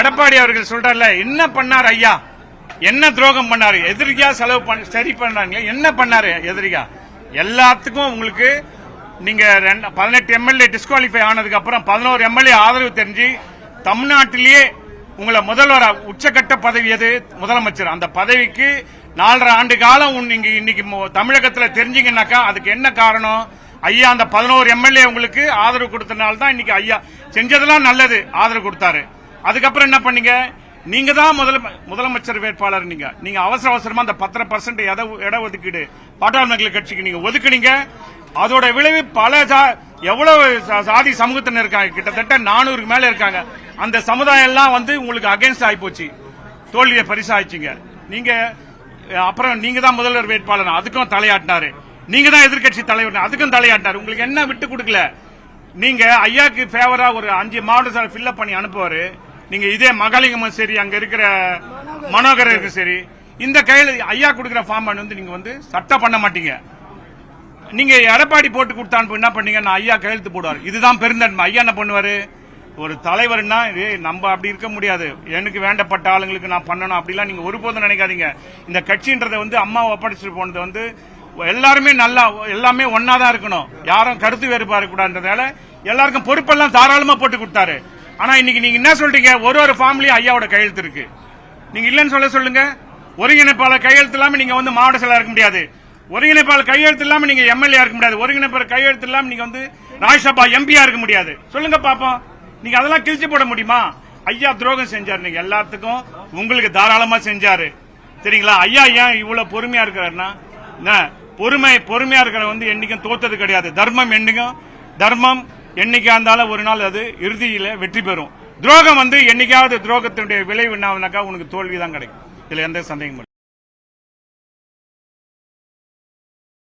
எடப்பாடி அவர்கள் சொல்றாருல என்ன பண்ணார் ஐயா? என்ன துரோகம் பண்ணாரு? எதிரிக்கா செலவு சரி பண்ணாங்க என்ன பண்ணாரு எதிரிக்கா? எல்லாத்துக்கும் உங்களுக்கு நீங்க ரெண்டு- பதினெட்டு எம்எல்ஏ டிஸ்குவாலிஃபை ஆனதுக்கு அப்புறம் பதினோரு எம்எல்ஏ ஆதரவு தெரிஞ்சு தமிழ்நாட்டிலேயே உங்களை முதல்வர் உச்சக்கட்ட பதவி எது? முதலமைச்சர். அந்த பதவிக்கு நாலரை ஆண்டு காலம் நீங்க இன்னைக்கு மு- தமிழகத்துல தெரிஞ்சீங்கன்னாக்கா அதுக்கு என்ன காரணம்? ஐயா அந்த பதினோரு எம்எல்ஏ உங்களுக்கு ஆதரவு கொடுத்தனால தான் இன்னைக்கு ஐயா செஞ்சதெல்லாம் நல்லது ஆதரவு கொடுத்தாரு. அதுக்கப்புறம் என்ன பண்ணீங்க? நீங்க தான் முதல முதலமைச்சர் வேட்பாளர் நீங்க. நீங்க அவசர அவசரமா அந்த பத்தரை பர்சன்ட் இட ஒதுக்கீடு பாட்டாளி மக்கள் கட்சிக்கு நீங்க ஒதுக்குனீங்க. அதோட விளைவு பல எவ்வளவு சா- சாதி சமூகத்தினர் இருக்காங்க. கிட்டத்தட்ட நானூறுக்கு மேல இருக்காங்க. அந்த சமுதாயம் எல்லாம் வந்து உங்களுக்கு அகைன்ஸ்ட் ஆகி போச்சு. தோல்வியை பரிசாயிச்சிங்க. நீங்க அப்புறம் நீங்க தான் முதல்வர் வேட்பாளர். அதுக்கும் தலையாட்டினாரு. நீங்க தான் எதிர்க்கட்சி தலைவர். அதுக்கும் தலையாட்டினாரு. உங்களுக்கு என்ன விட்டு கொடுக்கல? நீங்க ஐயாக்கு ஃபேவரா ஒரு அஞ்சு மாவட்ட ஃபில்அப் பண்ணி அனுப்புவாரு. நீங்க இதே மகாலிங்கமும் சரி அங்க இருக்கிற மனோகர். இருக்கு சரி இந்த கையில ஐயா கொடுக்கிற ஃபார்ம் வந்து நீங்க வந்து சட்டம் பண்ண மாட்டீங்க. நீங்க எடப்பாடி போட்டு கொடுத்தான்னு என்ன பண்ணீங்க? நான் ஐயா கையெழுத்து போடுவார். இதுதான் பெருந்தன்மை. ஐயா என்ன பண்ணுவாரு? ஒரு தலைவர்னா ஏய் நம்ம அப்படி இருக்க முடியாது. எனக்கு வேண்டப்பட்ட ஆளுங்களுக்கு நான் பண்ணணும். அப்படிலாம் நீங்க ஒருபோதும் நினைக்காதீங்க. இந்த கட்சின்றதை வந்து அம்மா ஒப்படைச்சிட்டு போனது வந்து எல்லாருமே நல்லா எல்லாமே ஒன்னா தான் இருக்கணும். யாரும் கருத்து வேறுபாடு கூடாதுன்றதால எல்லாருக்கும் பொறுப்பெல்லாம் தாராளமா போட்டு கொடுத்தாரு. ஆனா இன்னைக்கு நீங்க என்ன சொல்றீங்க? ஒரு ஒரு ஃபார்ம்லயும் ஐயாவோட கையெழுத்து இருக்கு. நீங்க இல்லன்னு சொல்ல சொல்லுங்க. ஒருங்கிணைப்பாளர் கையெழுத்து இல்லாம நீங்க வந்து மாவட்ட செயலாளர் இருக்க முடியாது. ஒருங்கிணைப்பாளர் கையெழுத்து இல்லாம நீங்க எம்எல்ஏ இருக்க முடியாது. ஒருங்கிணைப்பாளர் கையெழுத்து இல்லாம நீங்க வந்து ராஜ்யசபா எம்பியா இருக்க முடியாது. சொல்லுங்க பாப்போம். நீங்க அதெல்லாம் கிழிச்சு போட முடியுமா? ஐயா துரோகம் செஞ்சாரு. நீங்க எல்லாத்துக்கும் உங்களுக்கு தாராளமா செஞ்சாரு. சரிங்களா? ஐயா ஏன் இவ்வளவு பொறுமையா இருக்கிறாருன்னா என்ன, பொறுமை பொறுமையா இருக்கிற வந்து என்னைக்கும் தோத்தது கிடையாது. தர்மம் என்னைக்கும் தர்மம் என்னைக்கா இருந்தாலும் ஒரு நாள் அது இறுதியில் வெற்றி பெறும். துரோகம் வந்து என்னைக்காவது துரோகத்தினுடைய விளைவு என்ன உனக்கு தோல்வி தான் கிடைக்கும். இதுல எந்த சந்தேகமும்